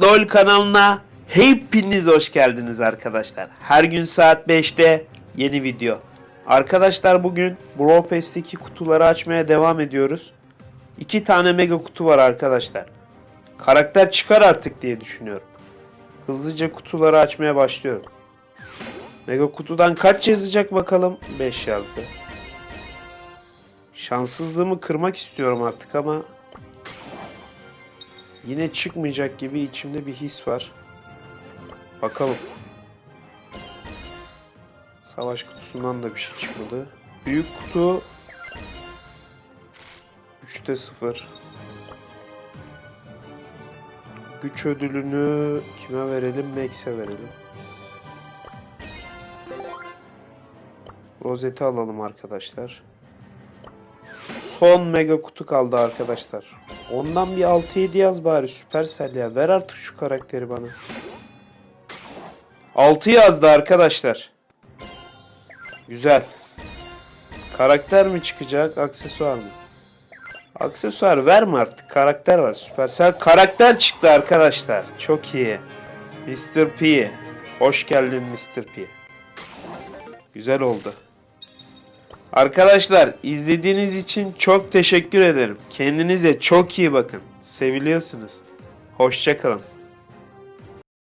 LOL kanalına hepiniz hoş geldiniz arkadaşlar. Her gün saat 5'te yeni video. Arkadaşlar bugün Brawl Pass'teki kutuları açmaya devam ediyoruz. İki tane mega kutu var arkadaşlar. Karakter çıkar artık diye düşünüyorum. Hızlıca kutuları açmaya başlıyorum. Mega kutudan kaç yazacak bakalım? 5 yazdı. Şanssızlığımı kırmak istiyorum artık ama Yine çıkmayacak gibi içimde bir his var. Bakalım. Savaş kutusundan da bir şey çıkmadı. Büyük kutu 3'te 0. Güç ödülünü kime verelim? Max'e verelim. Rozeti alalım arkadaşlar. Son mega kutu kaldı arkadaşlar. Ondan bir 6-7 yaz bari Supercell ya. Ver artık şu karakteri bana. 6 yazdı arkadaşlar. Güzel. Karakter mi çıkacak, aksesuar mı? Aksesuar verme artık. Karakter var. Supercell karakter çıktı arkadaşlar. Çok iyi. Mr. P. Hoş geldin Mr. P. Güzel oldu. Arkadaşlar izlediğiniz için çok teşekkür ederim. Kendinize çok iyi bakın. Seviliyorsunuz. Hoşçakalın.